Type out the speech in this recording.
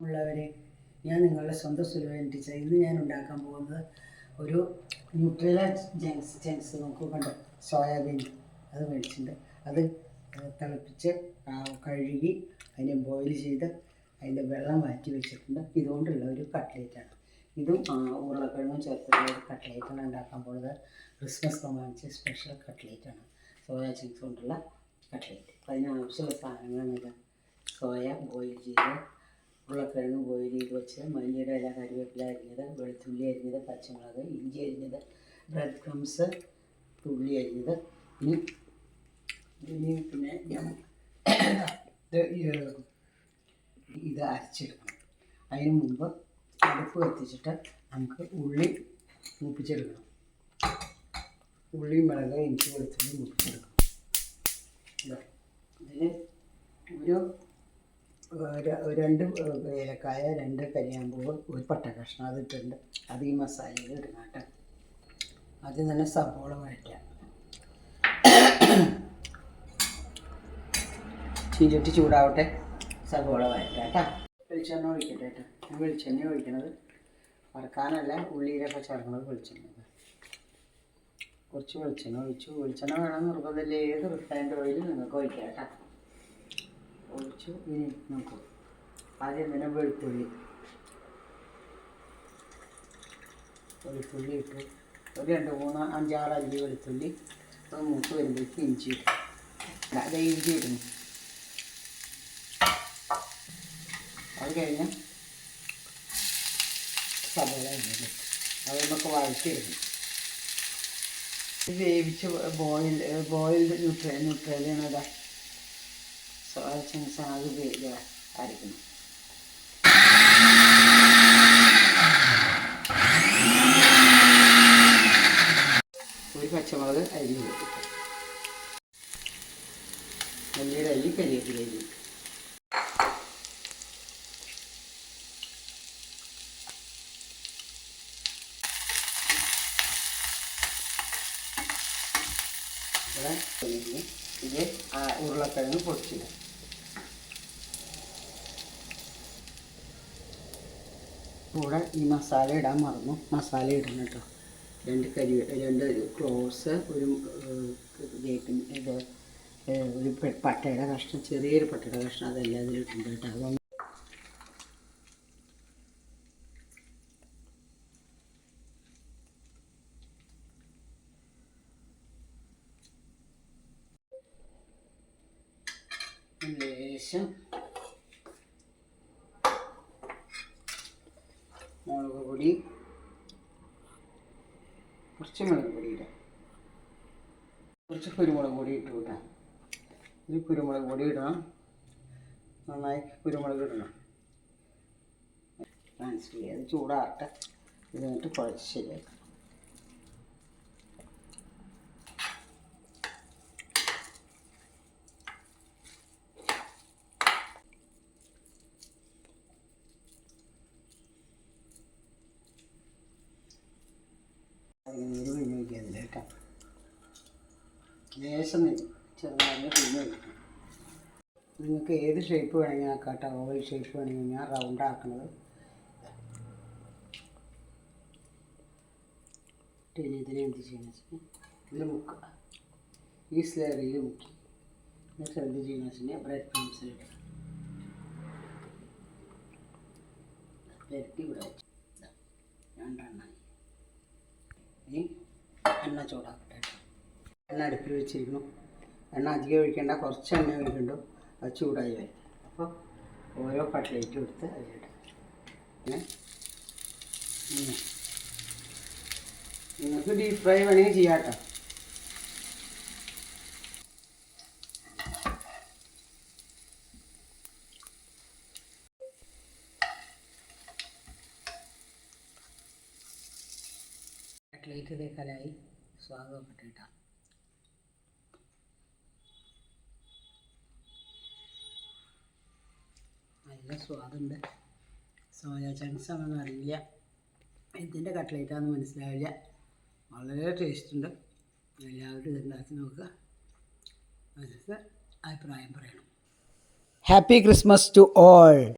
ഉള്ളവരെ ഞാൻ നിങ്ങളുടെ സ്വന്തം സുലുവൻ ടീച്ചർ ഇന്ന് ഞാൻ ഉണ്ടാക്കാൻ പോകുന്നത് ഒരു ന്യൂട്രല ജെൻസ് ജെൻസ് നമുക്ക് കണ്ടോ സോയാബീൻ. അത് മേടിച്ചിട്ടുണ്ട്. അത് തിളപ്പിച്ച് കഴുകി അതിനെ ബോയിൽ ചെയ്ത് അതിന്റെ വെള്ളം മാറ്റി വെച്ചിട്ടുണ്ട്. ഇതുകൊണ്ടുള്ള ഒരു കട്ട്ലേറ്റാണ് ഇതും ഉരുളക്കിഴങ്ങും ചേർത്തുള്ള ഒരു കട്ട്ലേറ്റാണ് ഉണ്ടാക്കാൻ പോകുന്നത്. ക്രിസ്മസ് പ്രമാണിച്ച് സ്പെഷ്യൽ കട്ട്ലേറ്റാണ് സോയാ ചിങ്സ് കൊണ്ടുള്ള കട്ട്ലേറ്റ് അപ്പോൾ അതിനാവശ്യമുള്ള സാധനങ്ങളാണ് സോയ ബോയിൽ ചെയ്ത് ഉരുളക്കിഴങ്ങ് ബോയിൽ ചെയ്ത് വെച്ച് മല്ലിയുടെ ഇല കറിവേപ്പില അരിഞ്ഞത് വെളുത്തുള്ളി അരിഞ്ഞത് പച്ചമുളക് ഇഞ്ചി അരിഞ്ഞത് ബ്രെഡ് ക്രംസ് തുള്ളി അരിഞ്ഞത്. ഇനി ഇനി പിന്നെ ഞാൻ ഇത് അരച്ചെടുക്കണം. അതിന് മുമ്പ് അടുപ്പ് കത്തിച്ചിട്ട് നമുക്ക് ഉള്ളി മൂപ്പിച്ചെടുക്കണം. ഉള്ളി മുളക് ഇഞ്ചി വെളുത്തുള്ളി മൂപ്പിച്ചെടുക്കണം. ഇതാ. ഇതിൽ ഒരു- രണ്ട് ഏലക്കായ രണ്ട് കരിയാമ്പൂവ് ഒരു പട്ട കഷ്ണം അത് ഇട്ടിട്ടുണ്ട് അത് ഈ മസാലയിൽ ഇടണം കേട്ടോ ആദ്യം തന്നെ സബോള വഴറ്റാം ചീരട്ടി ചൂടാവട്ടെ. സബോള വഴറ്റാം കേട്ടോ. വെളിച്ചെണ്ണ ഒഴിക്കട്ടെ കേട്ടോ. ഞാൻ വെളിച്ചെണ്ണ ഒഴിക്കണത്. വറക്കാനല്ല ഉള്ളിയിലൊക്കെ ചേർക്കുന്നത് വെളിച്ചെണ്ണ കുറച്ച് വെളിച്ചെണ്ണ ഒഴിച്ചു. വെളിച്ചെണ്ണ വേണം നിർബന്ധമില്ല. ഏത് റിഫൈൻഡ് ഓയിൽ നിങ്ങൾക്ക് ഒഴിക്കാം കേട്ടോ. ഒഴിച്ചു. ഇനി നോക്കും ആദ്യം തന്നെ വെളുത്തുള്ളി. വെളുത്തുള്ളി ഇട്ടു ഒരു രണ്ട് മൂന്ന് അഞ്ചാറ് അഞ്ച് വെളുത്തുള്ളി അത് മൂത്ത് വരുമ്പോഴേക്ക് ഇഞ്ചി ഇട്ടു അത് ഇഞ്ചി ഇടുന്നു. അത് കഴിഞ്ഞ് സവാള ഇടുന്നു. അത് വേവിച്ച് ബോയിൽ ബോയിൽഡ് ന്യൂട്രേ ന്യൂട്രേലിയാണ് ഇതാ? സോയ ചങ്ക്സ് അത് ഇത് അരക്കണം ഒരു പച്ചമുളക് അരിഞ്ഞ് വെക്കും മല്ലിയുടെ അരി കരിയേപ്പില അരി ഇവിടെ കഴിഞ്ഞ് ഇത് ആ ഉരുളക്കിഴങ്ങ് പൊടിച്ചിടും. കൂടെ ഈ മസാല ഇടാൻ മറന്നു. മസാല ഇടണം കേട്ടോ. രണ്ട് കരി രണ്ട് ക്ലോസ് ഒരു വേപ്പിന് ഇത് ഒരു പട്ടയുടെ കഷ്ണം ചെറിയൊരു പട്ടയുടെ കഷ്ണം അതെല്ലാം അതിലിട്ടുണ്ട് കേട്ടോ. അതൊന്ന് ലേശം മുളക് പൊടി കുറച്ച് മുളക് പൊടി ഇടാം. കുറച്ച് കുരുമുളക് പൊടി ഇട്ട് വിടാം ഇത് കുരുമുളക് പൊടി ഇടണം. നന്നായി കുരുമുളക് ഇടണം. മനസ്സിലായി അത് ചൂടാറട്ടെ എന്നിട്ട് കുഴച്ച് ശരിയാക്കാം. നീര് പിഴിഞ്ഞ് വയ്ക്കാതില്ല കേട്ടോ ലേശം ചെറുതായി നിങ്ങൾക്ക് ഏത് ഷേപ്പ് വേണമെങ്കിൽ ആക്കാം ഓവൽ ഷേപ്പ് വേണമെങ്കിൽ ഞാൻ റൗണ്ട് ആക്കുന്നത് പിന്നെ ഇതിനെ എന്ത് ചെയ്യണം വെച്ചാൽ ഇതിൽ ഈ സ്ലേറിയിൽ മുക്കി. എന്നിട്ട് എന്ത് ചെയ്യണം വെച്ചാൽ ബ്രെഡ് ക്രംസിലിടുക പെരട്ടി ഇവിടെ വെച്ചു. ഇതാ, രണ്ടെണ്ണമായി ഇനി എണ്ണ ചൂടാക്കട്ടെ. കേട്ടോ. എണ്ണ അടുപ്പിൽ വെച്ചിരിക്കുന്നു. എണ്ണ അധികം ഒഴിക്കേണ്ട കുറച്ച് എണ്ണ ഒഴിക്കണ്ടു അത് ചൂടായി വരും. അപ്പോൾ ഓരോ കട്ട്ലേറ്റും എടുത്ത് അതിലിടും പിന്നെ. നിങ്ങൾക്ക് ഡീപ് ഫ്രൈ വേണമെങ്കിൽ ചെയ്യാം കേട്ടോ. കട്ട്ലേറ്റ് കലായി സ്വാഗതം കേട്ടോ. നല്ല സ്വാദുണ്ട്. സോയ ചങ്ക്സ് ആണെന്ന് അറിയില്ല. ഇതിന്റെ കട്ട്ലേറ്റാണെന്ന് മനസ്സിലാവില്ല. വളരെ ടേസ്റ്റ് ഉണ്ട്. എല്ലാവരും ഇതുണ്ടാക്കി നോക്കുക. എന്നിട്ട് അഭിപ്രായം പറയണം. Happy Christmas to all